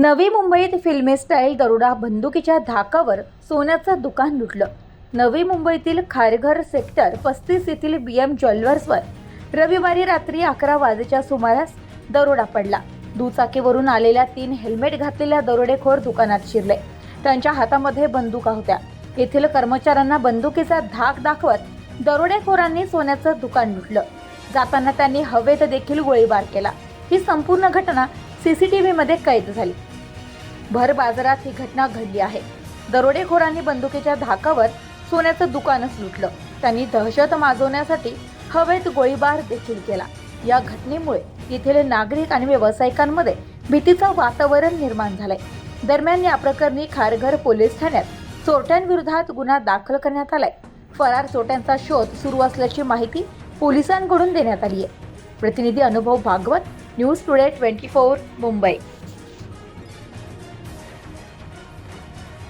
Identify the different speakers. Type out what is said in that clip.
Speaker 1: नवी मुंबईत फिल्मी स्टाईल दरोडा बंदुकीच्या धाकावर सोन्याचं दुकान लुटलं. नवी मुंबईतील खारघर सेक्टर पस्तीस येथील बी एम ज्वेलर्सवर रविवारी रात्री अकरा वाजेच्या सुमारास दरोडा पडला. दुचाकीवरून आलेल्या तीन हेल्मेट घातलेल्या दरोडेखोर दुकानात शिरले. त्यांच्या हातामध्ये बंदुका होत्या. येथील कर्मचाऱ्यांना बंदुकीचा धाक दाखवत दरोडेखोरांनी सोन्याचं दुकान लुटलं. जाताना त्यांनी हवेत देखील गोळीबार केला. ही संपूर्ण घटना सीसीटीव्हीमध्ये कैद झाली. भर बाजारात ही घटना घडली आहे. दरोडेखोरांनी बंदुकीच्या धाकावर सोन्याचं दुकानच लुटलं. त्यांनी दहशत माजवण्यासाठी हवेत गोळीबार देखील केला. या घटनेमुळे येथील नागरिक आणि व्यावसायिकांमध्ये भीतीचं वातावरण निर्माण झालंय. दरम्यान या प्रकरणी खारघर पोलीस ठाण्यात चोरट्यांविरोधात गुन्हा दाखल करण्यात आलाय. फरार चोरट्यांचा शोध सुरू असल्याची माहिती पोलिसांकडून देण्यात आली आहे प्रतिनिधी Anubhav Bhagwat news today twenty four Mumbai.